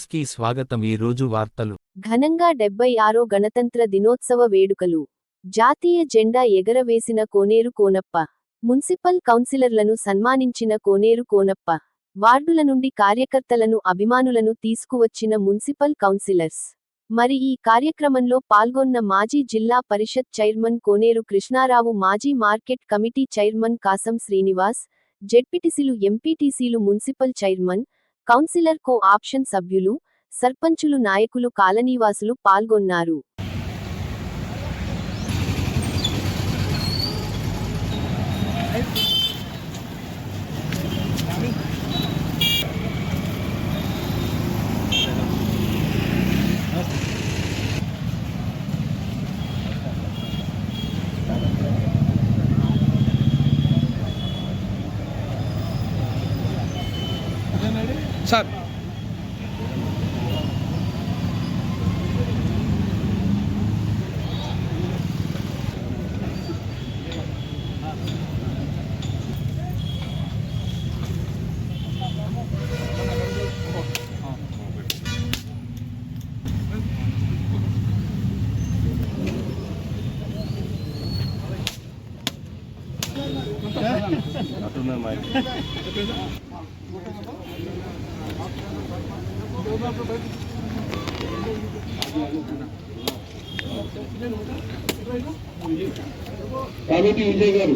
న్యూస్కి స్వాగతం. ఈ రోజు వార్తలు. ఘనంగా డెబ్బై ఆరో గణతంత్ర దినోత్సవ వేడుకలు. జాతీయ జెండా ఎగరవేసిన కోనేరు కోనప్ప. మున్సిపల్ కౌన్సిలర్లను సన్మానించిన కోనేరు కోనప్ప. వార్డుల నుండి కార్యకర్తలను అభిమానులను తీసుకువచ్చిన మున్సిపల్ కౌన్సిలర్స్. మరి ఈ కార్యక్రమంలో పాల్గొన్న మాజీ జిల్లా పరిషత్ చైర్మన్ కోనేరు కృష్ణారావు మాజీ market committee chairman Kasam Srinivas జెడ్పీటీసీలు ఎంపీటీసీలు municipal chairman councillor co option సభ్యులు సర్పంచులు నాయకులు కాలనీవాసులు పాల్గొన్నారు. சார் కాబట్టి విజయ్ గారు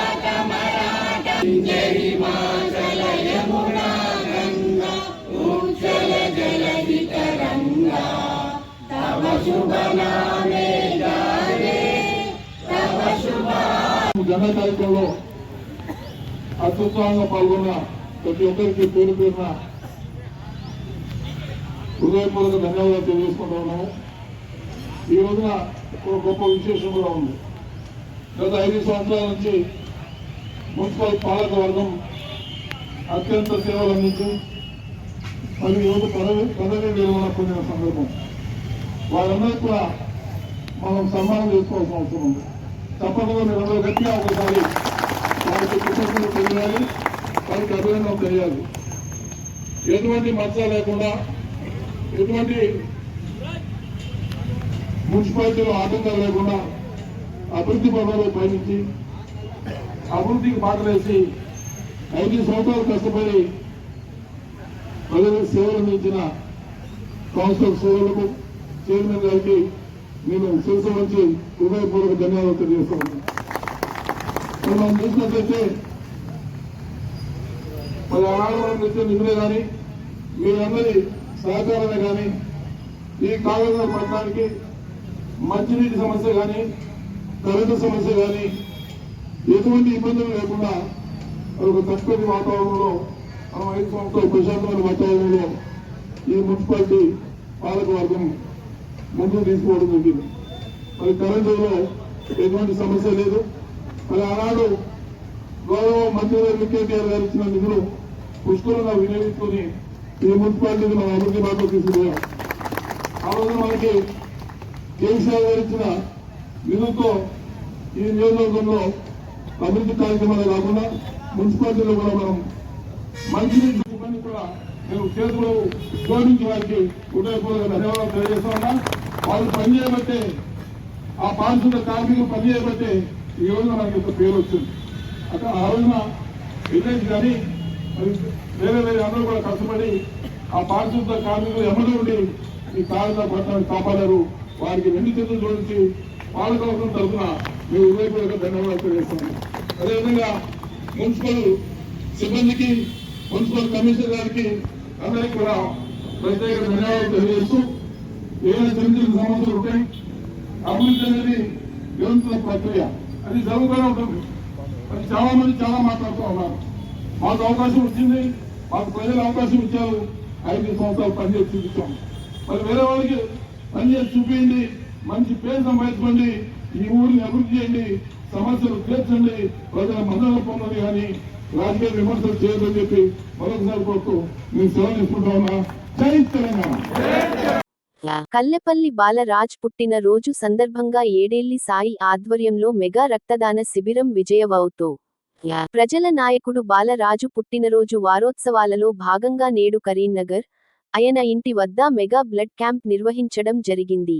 జన కార్యక్రమంలో అత్యుత్సాహంగా పాల్గొన్న ప్రతి ఒక్కరికి పేరు పేరున హృదయపూర్వక ధన్యవాదాలు తెలియజేసుకుంటూ ఉన్నాము. ఈ రోజున ఒక గొప్ప విశేషం కూడా ఉంది. గత ఐదు సంవత్సరాల నుంచి మున్సిపల్ పాలక వర్గం అత్యంత సేవలు అందించి మరియు ఈరోజు పదవి పదవి నిర్వహణ పొందిన సందర్భం. వాళ్ళందరూ కూడా మనం సన్మానం చేసుకోవాల్సిన అవసరం ఉంది. తప్పకుండా మీరందరూ గట్టిగా ఒకసారి వారికి కృతజ్ఞతలు తెలియాలి. వారికి అభినందన తెలియాలి. ఎటువంటి మచ్చ లేకుండా ఎటువంటి మున్సిపాలిటీలో ఆటంకాలు లేకుండా అభివృద్ధి పనులలో పయనించి అభివృద్ధికి బాటలేసి ఐదు సంవత్సరాలు కష్టపడి ప్రజలకు సేవలు అందించిన కౌన్సిల్ సేవలకు చైర్మన్ గారికి నేను శిరస నుంచి హృదయపూర్వక ధన్యవాదాలు తెలియజేస్తున్నాను మనం చూసినట్లయితే మరి ఆడవాళ్ళ ఇచ్చే నిధులే కానీ మీరందరి సహకారమే కానీ ఈ కాలంలో పట్టడానికి మంచినీటి సమస్య కానీ కరెంటు సమస్య కానీ ఎటువంటి ఇబ్బందులు లేకుండా ఒక చక్కటి వాతావరణంలో మనం ఐదు సంవత్సరాలు ప్రశాంతమైన వాతావరణంలో ఈ మున్సిపాలిటీ పాలకవర్గం ముందుకు తీసుకోవడం జరిగింది. మరి కరెంటులో ఎటువంటి సమస్య లేదు. మరి ఆనాడు గౌరవ మంత్రి కేటీఆర్ గారు ఇచ్చిన నిధులు పుష్కలంగా వినియోగించుకొని ఈ మున్సిపాలిటీని మనం అభివృద్ధి బాటలో తీసుకుపోయాం. ఆ రోజు మనకి కేసీఆర్ గారు ఇచ్చిన నిధులతో ఈ నియోజకవర్గంలో అభివృద్ధి కార్యక్రమాలు కాకుండా మున్సిపాలిటీలో కూడా మనం మంచి సిబ్బంది కూడా మేము చేతులు జోడించి వారికి హృదయపూర్వక ధన్యవాదాలు తెలియజేస్తా ఉన్నా. వాళ్ళు పనిచేయబట్టే ఆ పారిశుద్ధ కార్మికులు పనిచేయబట్టే ఈ రోజున మనకి ఇంత పేరు వచ్చింది. అక్కడ ఆ రోజున విలేజ్ కానీ వేరే వేరే అందరూ కూడా కష్టపడి ఆ పారిశుద్ధ కార్మికులు ఎమ్మడి ఉండి ఈ కాలంలో పట్టణాన్ని కాపాడారు. వారికి రెండు చేతులు జోడించి పాలకవర్గం తరఫున మీ హృదయపూర్వక ధన్యవాదాలు తెలియజేస్తున్నాను అదేవిధంగా మున్సిపల్ సిబ్బందికి మున్సిపల్ కమిషనర్ గారికి అందరికీ కూడా ప్రత్యేక ధన్యవాదాలు తెలియజేస్తూ ఏదైనా చిన్న చిన్న సమస్యలు ఉంటాయి. అభివృద్ధి అనేది నిరంతర ప్రక్రియ. అది జరుగుతూనే ఉంటుంది. మరి చాలా మంది చాలా మాట్లాడుతూ ఉన్నారు. మాకు అవకాశం వచ్చింది. మాకు ప్రజలు అవకాశం ఇచ్చారు. ఐదు సంవత్సరాలు పనిచేసి చూపించాం మరి వేరే వాళ్ళకి పనిచేసి చూపించండి. మంచి పేరు సంపాదించుకోండి ఈ ఊరిని అభివృద్ధి చేయండి సమస్యలు తీర్చండి ప్రజల మద్దతు పొందండి కానీ రాజకీయ విమర్శలు చేయదని చెప్పి మరొకసారి కోరుతూ నేను సెలవు తీసుకుంటా ఉన్నా. జై తెలంగాణ. కల్లెపల్లి బాలరాజ్ పుట్టిన రోజు సందర్భంగా ఏడేళ్ళి సాయి ఆధ్వర్యంలో మెగా రక్తదాన శిబిరం విజయవౌతో. ప్రజల నాయకుడు బాలరాజు పుట్టినరోజు వారోత్సవాలలో భాగంగా నేడు కరీంనగర్ అయన ఇంటి వద్ద మెగా బ్లడ్ క్యాంప్ నిర్వహించడం జరిగింది.